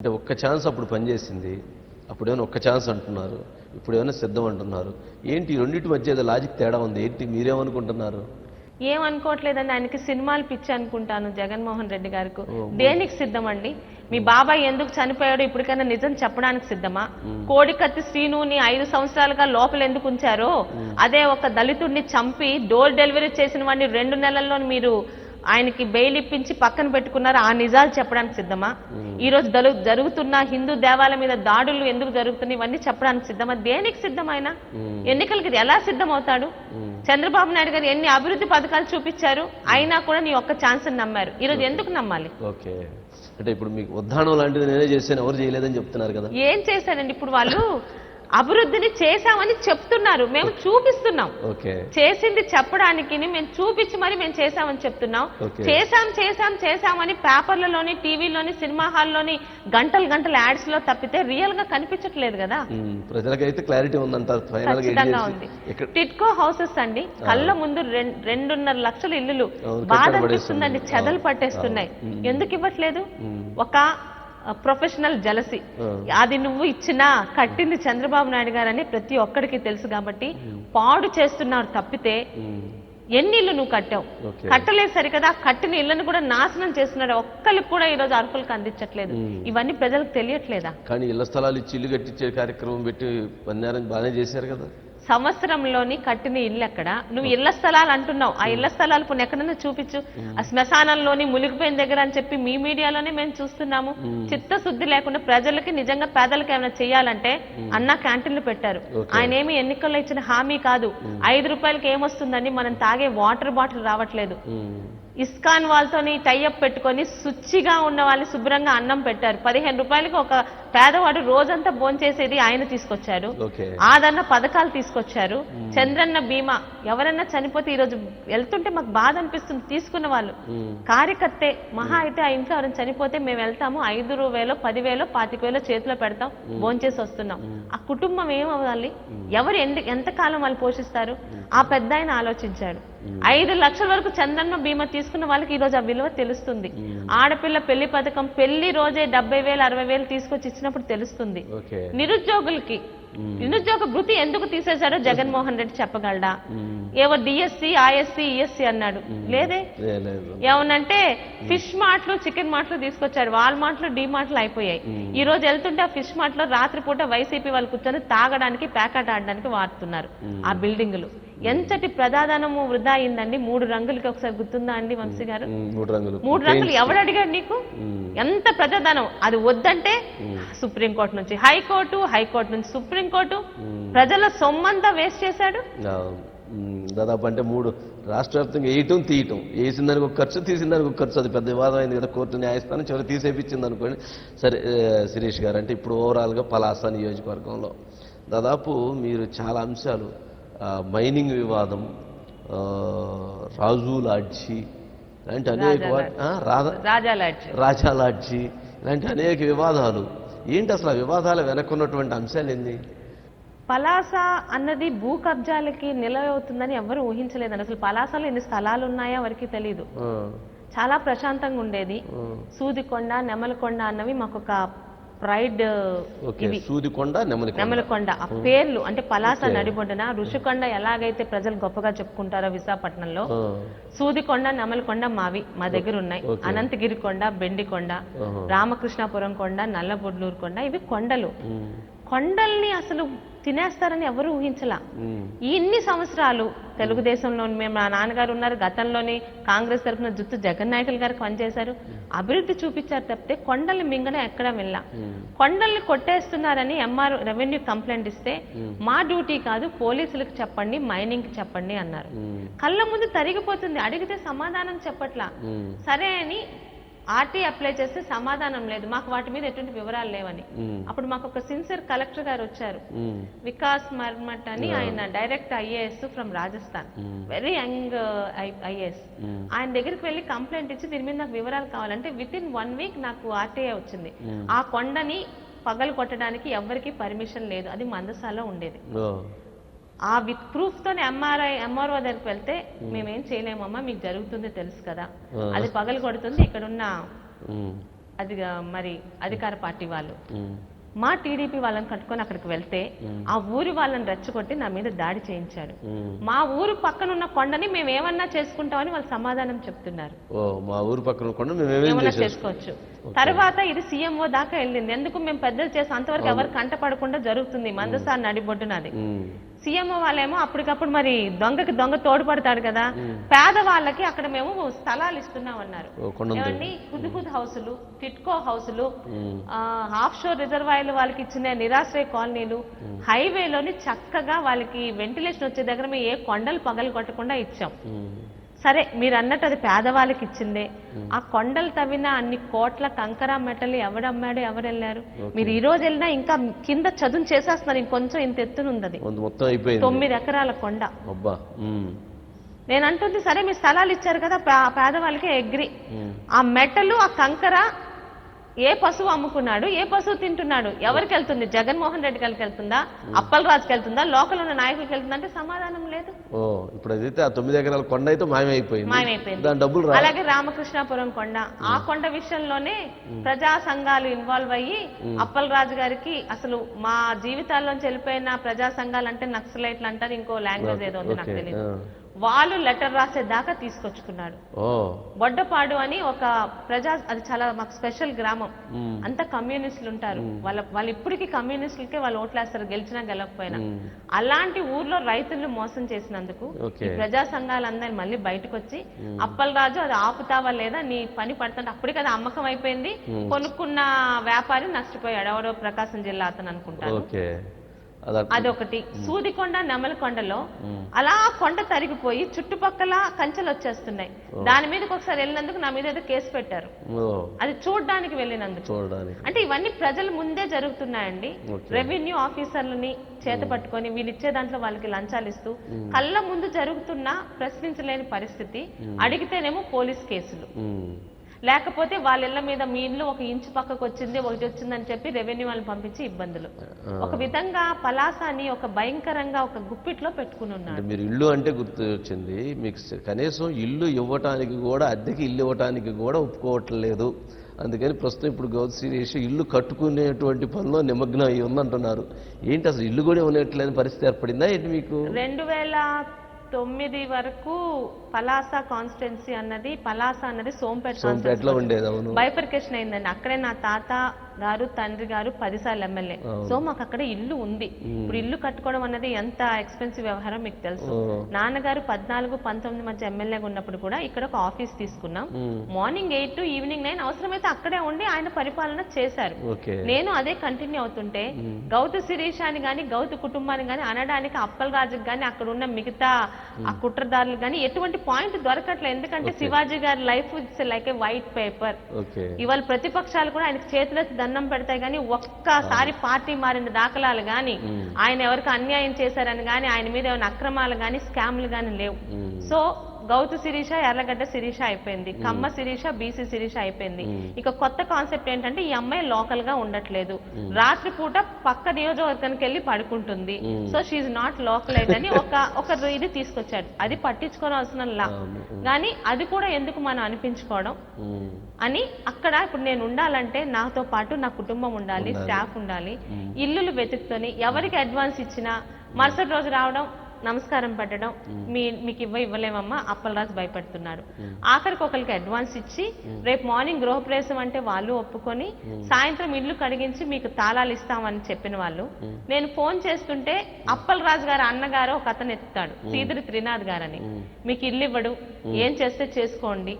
అంటే ఒక్క ఛాన్స్ అప్పుడు పనిచేసింది. అప్పుడేమైనా ఒక్క ఛాన్స్ అంటున్నారు. ఇప్పుడు ఏమైనా సిద్ధం అంటున్నారు. ఏంటి రెండింటి మధ్య ఏదో లాజిక్ తేడా ఉంది? ఏంటి మీరేమనుకుంటున్నారు? ఏమనుకోవట్లేదండి. ఆయనకి సినిమాలు పిచ్చి అనుకుంటాను జగన్మోహన్ రెడ్డి గారికి. దేనికి సిద్ధం అండి మీ బాబాయ్ ఎందుకు చనిపోయాడో ఇప్పటికైనా నిజం చెప్పడానికి సిద్ధమా? కోడికత్తి శ్రీనుని ఐదు సంవత్సరాలుగా లోపల ఎందుకు ఉంచారో? అదే ఒక దళితుడిని చంపి డోర్ డెలివరీ చేసిన వాడిని రెండు నెలల్లో మీరు ఆయనకి బెయిల్ ఇప్పించి పక్కన పెట్టుకున్నారు? ఆ నిజాలు చెప్పడానికి సిద్ధమా? ఈ రోజు దలు జరుగుతున్న హిందూ దేవాలయం మీద దాడులు ఎందుకు జరుగుతున్నాయి? ఇవన్నీ చెప్పడానికి సిద్ధమా? దేనికి సిద్ధమైనా? ఎన్నికలకి ఎలా సిద్ధమవుతాడు? చంద్రబాబు నాయుడు గారు ఎన్ని అభివృద్ధి పథకాలు చూపించారు? అయినా కూడా నీ ఒక్క ఛాన్స్ నమ్మారు. ఈ రోజు ఎందుకు నమ్మాలి? ఓకే. అంటే ఇప్పుడు మీకు ఉద్దానం లాంటిది నేనే చేశాను ఎవరు చేయలేదని చెప్తున్నారు కదా. ఏం చేశారండి? ఇప్పుడు వాళ్ళు అభివృద్ధిని చేశామని చెప్తున్నారు. మేము చూపిస్తున్నాం. చేసింది చెప్పడానికి మేము చూపించి మరి మేము చేశామని చెప్తున్నాం. చేశాం చేశాం చేశామని పేపర్లలోని టీవీలోని సినిమా హాల్లోని గంటలు గంటల యాడ్స్లో తప్పితే రియల్గా కనిపించట్లేదు కదా. ప్రజలకైతే క్లారిటీ ఉందంటారు ఖచ్చితంగా ఉంది. టిట్కో హౌసెస్ అండి. కళ్ళ ముందు రెండున్నర లక్షల ఇల్లులు బాధ అనిపిస్తుందండి. చెదలు పట్టేస్తున్నాయి. ఎందుకు ఇవ్వట్లేదు? ఒక ప్రొఫెషనల్ జలసి. అది నువ్వు ఇచ్చినా కట్టింది చంద్రబాబు నాయుడు గారని ప్రతి ఒక్కడికి తెలుసు కాబట్టి పాడు చేస్తున్నారు తప్పితే ఎన్ని ఇల్లు నువ్వు కట్టావు. కట్టలేదు సరికదా? కట్టిన ఇళ్ళను కూడా నాశనం చేస్తున్నాడు ఒక్కరికి కూడా ఈ రోజు అర్హులకు అందించట్లేదు. ఇవన్నీ ప్రజలకు తెలియట్లేదా? కానీ ఇళ్ళ స్థలాలు ఇచ్చి ఇల్లు కట్టించే కార్యక్రమం పెట్టి పన్నారం బాగానే చేశారు కదా. సంవత్సరంలోని కట్టిన ఇల్లు ఎక్కడ నువ్వు ఇళ్ళ స్థలాలు అంటున్నావు. ఆ ఇళ్ళ స్థలాలు ఇప్పుడు ఎక్కడన్నా చూపించు. ఆ శ్మశానంలోని మునిగిపోయిన దగ్గర అని చెప్పి మీ మీడియాలోనే మేము చూస్తున్నాము. చిత్తశుద్ధి లేకుండా ప్రజలకి నిజంగా పేదలకు ఏమైనా చేయాలంటే అన్న క్యాంటీన్లు పెట్టారు. ఆయన ఏమి ఎన్నికల్లో ఇచ్చిన హామీ కాదు. ఐదు రూపాయలకి ఏమొస్తుందని మనం తాగే వాటర్ బాటిల్ రావట్లేదు. ఇస్కాన్ వాళ్ళతోని టైఅప్ పెట్టుకొని శుచిగా ఉన్న వాళ్ళని శుభ్రంగా అన్నం పెట్టారు. పదిహేను రూపాయలకి ఒక పేదవాడు రోజంతా భోంచేసేది ఆయన తీసుకొచ్చారు. ఆదరణ పథకాలు తీసుకొచ్చారు. చంద్రన్న బీమా. ఎవరన్నా చనిపోతే ఈరోజు వెళ్తుంటే మాకు బాధ అనిపిస్తుంది తీసుకున్న వాళ్ళు. కార్యకర్తే మహా అయితే ఆ ఇంట్లో ఎవరైనా చనిపోతే మేము వెళ్తాము ఐదు వేలో పదివేలో పాతిక వేలో చేతిలో పెడతాం భోంచేసి వస్తున్నాం. ఆ కుటుంబం ఏమవ్వాలి? ఎవరు ఎందు ఎంతకాలం వాళ్ళు పోషిస్తారు? ఆ పెద్ద ఆయన ఆలోచించాడు. ఐదు లక్షల వరకు చంద్రన్న బీమా తీసుకున్న వాళ్ళకి ఈ రోజు ఆ విలువ తెలుస్తుంది. ఆడపిల్ల పెళ్ళి పథకం పెళ్ళి రోజే డెబ్బై వేలు అరవై వేలు తీసుకొచ్చి ఇచ్చినప్పుడు తెలుస్తుంది. నిరుద్యోగులకి నిరుద్యోగ భృతి ఎందుకు తీసేశాడో జగన్మోహన్ రెడ్డి చెప్పగలడా? ఏవో డిఎస్సి ఐఎస్సి ఈఎస్సి అన్నాడు. లేదే? ఏమనంటే ఫిష్ మార్ట్లు చికెన్ మార్ట్లు తీసుకొచ్చాడు వాల్ మార్ట్లు డి మార్ట్లు అయిపోయాయి. ఈ రోజు వెళ్తుంటే ఆ ఫిష్ మార్ట్లో రాత్రిపూట వైసీపీ వాళ్ళు కూర్చొని తాగడానికి ప్యాకెట్ ఆడడానికి వాడుతున్నారు. ఆ బిల్డింగులు. ఎంతటి ప్రదానము వృధా అయిందండి? మూడు రంగులకి ఒకసారి గుర్తుందా అండి వంశీ గారు? మూడు రంగులు. మూడు రంగులు ఎవడు అడిగాడు నీకు? ఎంత ప్రజాధనం? అది వద్దంటే సుప్రీంకోర్టు నుంచి. హైకోర్టు హైకోర్టు నుంచి సుప్రీంకోర్టు ప్రజల సొమ్మంతా వేస్ట్ చేశాడు? దాదాపు అంటే మూడు రాష్ట్ర వ్యాప్తంగా వేయటం తీయటం. వేసిన దానికి ఒక ఖర్చు తీసిన దానికి ఒక ఖర్చు. అది పెద్ద వివాదం అయింది కదా కోర్టు న్యాయస్థానం చివరి తీసేపించింది అనుకోండి సరే శిరీష్ గారు అంటే ఇప్పుడు ఓవరాల్గా పలాస నియోజకవర్గంలో దాదాపు మీరు చాలా అంశాలు మైనింగ్ వివాదం రాజు లాడ్జి ఇలాంటి అనేక రాజా లాడ్జి ఇలాంటి అనేక వివాదాలు. ఏంటి అసలు ఆ వివాదాల వెనక్కున్నటువంటి అంశాలు ఏంది? పలాస అన్నది భూ కబ్జాలకి నిలవవుతుందని ఎవరు ఊహించలేదండి. అసలు పలాసలో ఎన్ని స్థలాలు ఉన్నాయో ఎవరికి తెలియదు చాలా ప్రశాంతంగా ఉండేది. సూదికొండ నెమలకొండ అన్నవి మాకు ఒక ప్రైడ్ సూదికొండ నెమలికొండ. ఆ పేర్లు అంటే పలాస నడిబొడ్డున ఋషికొండ ఎలాగైతే ప్రజలు గొప్పగా చెప్పుకుంటారో విశాఖపట్నంలో సూదికొండ నెమలకొండ మావి మా దగ్గర ఉన్నాయి. అనంతగిరి కొండ బెండికొండ. రామకృష్ణాపురం కొండ నల్లబొడ్లూరు కొండ ఇవి కొండలు. కొండల్ని అసలు తినేస్తారని ఎవరు ఊహించలా. ఇన్ని సంవత్సరాలు తెలుగుదేశంలో మేము మా నాన్నగారు ఉన్నారు గతంలోని కాంగ్రెస్ తరఫున జుత్తు జగన్ నాయకులు గారు పనిచేశారు. అభివృద్ధి చూపించారు తప్పితే కొండల్ని మింగడం ఎక్కడా వెళ్ళా. కొండల్ని కొట్టేస్తున్నారని ఎంఆర్ రెవెన్యూ కంప్లైంట్ ఇస్తే మా డ్యూటీ కాదు పోలీసులకు చెప్పండి మైనింగ్కి చెప్పండి అన్నారు. కళ్ళ ముందు తరిగిపోతుంది అడిగితే సమాధానం చెప్పట్లా. సరే అని ఆర్టీ అప్లై చేస్తే సమాధానం లేదు. మాకు వాటి మీద ఎటువంటి వివరాలు లేవని. అప్పుడు మాకు ఒక సిన్సియర్ కలెక్టర్ గారు వచ్చారు. వికాస్ మర్మట్ అని ఆయన direct IAS from Rajasthan. Very young IAS. ఆయన దగ్గరికి వెళ్ళి కంప్లైంట్ ఇచ్చి దీని మీద నాకు వివరాలు కావాలంటే విత్ ఇన్ వన్ వీక్ నాకు ఆర్టీఐ వచ్చింది. ఆ కొండని పగలు కొట్టడానికి ఎవరికి పర్మిషన్ లేదు. అది మందసాలో ఉండేది. ఆ విత్ ప్రూఫ్ తోనే ఎంఆర్ఐ ఎంఆర్ఓ దగ్గరికి వెళ్తే మేమేం. చేయలేమమ్మా మీకు జరుగుతుంది తెలుసు కదా. అది పగలు కొడుతుంది ఇక్కడున్న ఉమ్, అది మరి అధికార పార్టీ వాళ్ళు. మా టీడీపీ వాళ్ళని కట్టుకొని అక్కడికి వెళ్తే ఆ ఊరి వాళ్ళని రెచ్చగొట్టి నా మీద దాడి చేయించాడు. మా ఊరు పక్కన ఉన్న కొండని మేము ఏమన్నా చేసుకుంటామని వాళ్ళు సమాధానం చెప్తున్నారు. మా ఊరు పక్కన కూడా ఏమన్నా చేసుకోవచ్చు. తర్వాత ఇది సీఎంఓ దాకా వెళ్ళింది. ఎందుకు మేము పెద్దలు చేసి అంతవరకు ఎవరు కంట పడకుండా జరుగుతుంది మందసారి నడిబొడ్డునది సీఎంఓ వాళ్ళేమో అప్పటికప్పుడు మరి దొంగకి దొంగ తోడ్పడతాడు కదా. పేదవాళ్ళకి అక్కడ మేము స్థలాలు ఇస్తున్నాం అన్నారు. ఏమండి? హుద్హుద్ హౌసులు టిట్కో హౌసులు ఆఫ్ షోర్ రిజర్వాయర్లు వాళ్ళకి ఇచ్చిన నిరాశ్రయ కాలనీలు హైవేలోని చక్కగా వాళ్ళకి వెంటిలేషన్ వచ్చే దగ్గర మేము ఏ కొండలు పగలు కొట్టకుండా ఇచ్చాం. సరే మీరు అన్నట్టు అది పేదవాళ్ళకి ఇచ్చిందే. ఆ కొండలు తవ్విన అన్ని కోట్ల కంకర మెటలు ఎవడమ్మాడు ఎవరు వెళ్ళారు? మీరు ఈ రోజు వెళ్ళినా ఇంకా కింద చదువు చేసేస్తున్నారు ఇంకొంచెం ఇంత ఎత్తున ఉంది మొత్తం- తొమ్మిది ఎకరాల కొండ. నేను అంటుంది సరే మీరు స్థలాలు ఇచ్చారు కదా పేదవాళ్ళకి ఎగ్రి. ఆ మెటలు ఆ కంకర ఏ పశువు అమ్ముకున్నాడు ఏ పశువు తింటున్నాడు ఎవరికి వెళ్తుంది? జగన్మోహన్ రెడ్డికి వెళ్తుందా? అప్పలరాజుకి వెళ్తుందా? లోకల్ ఉన్న నాయకులకి వెళ్తుందా? అంటే సమాధానం లేదు. ఓ ఇప్పుడు అదైతే ఆ తొమ్మిది ఎకరాల కొండ అయితే మాయమైపోయింది. మాయమైపోయింది. దాని డబ్బులు అలాగే రామకృష్ణాపురం కొండ. ఆ కొండ విషయంలోనే ప్రజా సంఘాలు ఇన్వాల్వ్ అయ్యి అప్పలరాజు గారికి అసలు మా జీవితాల్లోంచి వెళ్ళిపోయిన ప్రజా సంఘాలు అంటే నక్సలైట్లు అంటారు ఇంకో లాంగ్వేజ్ ఏదో ఉంది నాకు తెలియదు. వాళ్ళు లెటర్ రాసే దాకా తీసుకొచ్చుకున్నాడు బొడ్డపాడు అని ఒక ప్రజా అది చాలా మాకు స్పెషల్ గ్రామం. అంతా కమ్యూనిస్టులు ఉంటారు వాళ్ళ వాళ్ళు ఇప్పటికీ కమ్యూనిస్టులకే వాళ్ళు ఓట్లేస్తారు గెలిచినా గెలవకపోయినా ఉమ్, అలాంటి ఊర్లో రైతులను మోసం చేసినందుకు ప్రజా సంఘాలందరూ మళ్ళీ బయటకు వచ్చి అప్పలరాజు అది ఆపుతావా లేదా? నీ పని పడుతుంటే అప్పటికి అది అమ్మకం అయిపోయింది. కొనుక్కున్న వ్యాపారి నష్టపోయాడు. ఎవరో ప్రకాశం జిల్లా అతను అనుకుంటాను. అదొకటి. సూదికొండ నెమలకొండలో అలా కొండ తరిగిపోయి చుట్టుపక్కల కంచెలు వచ్చేస్తున్నాయి. దాని మీదకి ఒకసారి వెళ్ళినందుకు నా మీద ఏదో కేసు పెట్టారు. అది చూడడానికి వెళ్ళినందుకు. చూడడానికి. అంటే ఇవన్నీ ప్రజల ముందే జరుగుతున్నాయండి. రెవెన్యూ ఆఫీసర్లని చేత పట్టుకొని వీళ్ళు ఇచ్చే దాంట్లో వాళ్ళకి లంచాలు ఇస్తూ కళ్ళ ముందు జరుగుతున్న ప్రశ్నించలేని పరిస్థితి అడిగితేనేమో పోలీస్ కేసులు. లేకపోతే వాళ్ళ ఇళ్ళ మీద మీ ఇల్లు ఒక ఇంచు పక్కకు వచ్చింది ఒకటి వచ్చిందని చెప్పి రెవెన్యూ వాళ్ళని పంపించి ఇబ్బందులు. ఒక విధంగా పలాసాని ఒక భయంకరంగా ఒక గుప్పిట్లో పెట్టుకుని ఉన్నాడు. అంటే మీరు ఇల్లు అంటే గుర్తు వచ్చింది మీకు కనీసం ఇల్లు ఇవ్వటానికి కూడా అద్దెకి ఇల్లు ఇవ్వటానికి కూడా ఒప్పుకోవట్లేదు. అందుకని ప్రస్తుతం ఇప్పుడు గౌత్ శ్రీరేష్ ఇల్లు కట్టుకునేటువంటి పనిలో నిమగ్నం అయ్యి ఉందంటున్నారు. ఏంటి అసలు ఇల్లు కూడా ఇవ్వనట్లేని పరిస్థితి ఏర్పడిందా ఏంటి మీకు? రెండు వేల తొమ్మిది వరకు పలాస కాన్స్టిట్యున్సీ అన్నది పలాస అన్నది సోంపేట అవును. బైఫర్కేషన్ అయిందండి. అక్కడే నా తాత గారు తండ్రి గారు పదిసార్లు ఎమ్మెల్యే. సో మాకు అక్కడ ఇల్లు ఉంది. ఇప్పుడు ఇల్లు కట్టుకోవడం అన్నది ఎంత ఎక్స్పెన్సివ్ వ్యవహారం మీకు తెలుసు. నాన్నగారు పద్నాలుగు పంతొమ్మిది మధ్య ఎమ్మెల్యేగా ఉన్నప్పుడు కూడా ఇక్కడ ఒక ఆఫీస్ తీసుకున్నాం. Morning eight to evening nine అవసరమైతే అక్కడే ఉండి ఆయన పరిపాలన చేశారు. నేను అదే కంటిన్యూ అవుతుంటే గౌతు శిరీష్ అని గాని గౌతు కుటుంబాన్ని గాని అనడానికి అప్పల్ రాజుకి గాని అక్కడ ఉన్న మిగతా ఆ కుట్రదారులు గాని ఎటువంటి పాయింట్ దొరకట్లేదు. ఎందుకంటే శివాజీ గారి life it's like a white paper. ఇవాళ ప్రతిపక్షాలు కూడా ఆయనకి చేతులెత్తి దండం పెడతాయి కానీ ఒక్కసారి పార్టీ మారిన దాఖలాలు గాని ఆయన ఎవరికి అన్యాయం చేశారని గాని ఆయన మీద ఏమైనా అక్రమాలు గాని స్కామ్లు గాని లేవు. సో గౌతు శిరీష ఎర్రగడ్డ శిరీష అయిపోయింది. కమ్మ శిరీష బీసీ శిరీష అయిపోయింది. ఇక కొత్త కాన్సెప్ట్ ఏంటంటే ఈ అమ్మాయి లోకల్గా ఉండట్లేదు. రాత్రిపూట పక్క నియోజకవర్గానికి వెళ్ళి పడుకుంటుంది. సో షీఈ్ నాట్ లోకలైజ్ అని ఒక ఒక ఇది తీసుకొచ్చాడు. అది పట్టించుకోవాల్సిన లా. కానీ అది కూడా ఎందుకు మనం అనిపించుకోవడం? అని అక్కడ ఇప్పుడు నేను ఉండాలంటే నాతో పాటు నా కుటుంబం ఉండాలి స్టాఫ్ ఉండాలి. ఇల్లులు వెతుకుతోని ఎవరికి అడ్వాన్స్ ఇచ్చినా మరుసటి రోజు రావడం నమస్కారం పెట్టడం. మీ మీకు ఇవ్వ ఇవ్వలేమమ్మా? అప్పలరాజు భయపడుతున్నాడు ఆఖరికి ఒకరికి అడ్వాన్స్ ఇచ్చి రేపు మార్నింగ్ గృహప్రవేశం అంటే వాళ్ళు ఒప్పుకొని సాయంత్రం ఇల్లు కడిగించి మీకు తాళాలు ఇస్తామని చెప్పిన వాళ్ళు. నేను ఫోన్ చేస్తుంటే అప్పలరాజు గారు అన్నగారు ఒక అతను ఎత్తుతాడు. సీదిరి త్రినాథ్ గారని. మీకు ఇల్లు ఇవ్వడు. ఏం చేస్తే చేసుకోండి.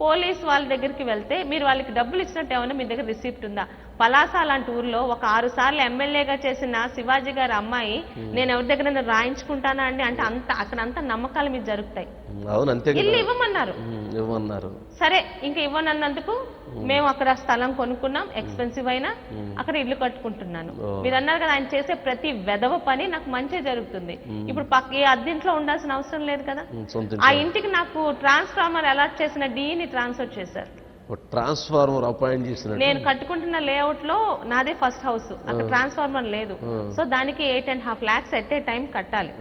పోలీస్ వాళ్ళ దగ్గరికి వెళ్తే మీరు వాళ్ళకి డబ్బులు ఇచ్చినట్టు ఏమైనా మీ దగ్గర రిసిప్ట్ ఉందా? పలాస లాంటి ఊర్లో ఒక ఆరు సార్లు ఎమ్మెల్యేగా చేసిన శివాజీ గారి అమ్మాయి నేను ఎవరి దగ్గర రాయించుకుంటానా అండి? అంటే అంత అక్కడ అంత నమ్మకాలు మీకు జరుగుతాయి. ఇల్లు ఇవ్వమన్నారు. ఉమ్, ఇవ్వమన్నారు. సరే ఇంకా ఇవ్వనన్నందుకు మేము. అక్కడ స్థలం కొనుక్కున్నాం ఎక్స్పెన్సివ్ అయినా అక్కడ ఇల్లు కట్టుకుంటున్నాను. మీరు అన్నారు కదా ఆయన చేసే ప్రతి వెధవ పని నాకు మంచి జరుగుతుంది. ఇప్పుడు పక్క ఏ అద్దెంట్లో ఉండాల్సిన అవసరం లేదు కదా. ఆ ఇంటికి నాకు ట్రాన్స్ఫార్మర్ అలాట్ చేసిన డీని ట్రాన్స్ఫర్ చేశారు. ట్రాన్స్ఫార్మర్ అపాయింట్ చేసినట్టు నేను కట్టుకుంటున్న లేఅవుట్లో నాదే ఫస్ట్ హౌస్ అక్కడ ట్రాన్స్ఫార్మర్ లేదు. సో దానికి eight and half lakhs at a time కట్టాలి.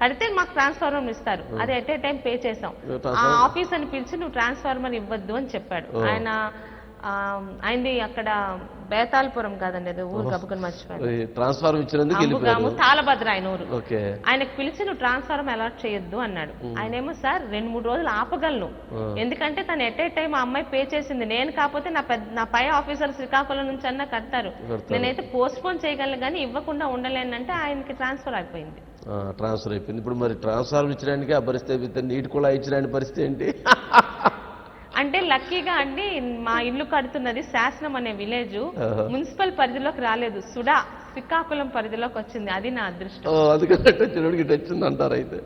కడితే మాకు ట్రాన్స్ఫార్మర్ ఇస్తారు. అది ఎట్ ఏ టైం పే చేసాం. ఆ ట్రాన్స్ఫార్మర్ ఆఫీస్ అని పిలిచి నువ్వు ట్రాన్స్ఫార్మర్ ఇవ్వద్దు అని చెప్పాడు. ఆయన ఆ, ఆయనది అక్కడ బేతాల్పురం కాదండి అది ఊరు గబుకొని ఇచ్చినందుకు అంబుగాము వెళ్ళిపోయారు తాళభద్ర ఆయన ఊరు. ఆయనకు పిలిచి నువ్వు ట్రాన్స్ఫార్మర్ అలాట్ చేయొద్దు అన్నాడు. ఆయన ఏమో సార్ రెండు మూడు రోజులు ఆపగలను. ఎందుకంటే తను ఎట్ ఏ టైం ఆ అమ్మాయి పే చేసింది. నేను కాకపోతే నా పెద్ద నా పై ఆఫీసర్ శ్రీకాకుళం నుంచి అన్నా కడతారు. కడతారు. నేనైతే పోస్ట్ పోన్ చేయగలను కానీ ఇవ్వకుండా ఉండలేనంటే ఆయనకి ట్రాన్స్ఫర్ అయిపోయింది. ట్రాన్స్ఫర్ అయిపోయింది. ఇప్పుడు మరి ట్రాన్స్ఫార్మ్ ఇచ్చడానికి ఆ పరిస్థితి నీటి కూడా ఇచ్చడానికి పరిస్థితి ఏంటి? అంటే లక్కీగా అండి మా ఇల్లు కడుతున్నది శాసనం అనే విలేజ్. మున్సిపల్ పరిధిలోకి రాలేదు. సుడా శ్రీకాకుళం పరిధిలోకి వచ్చింది. అది నా అదృష్టం. అటు వచ్చినోడికి వచ్చింది అంటారు అయితే.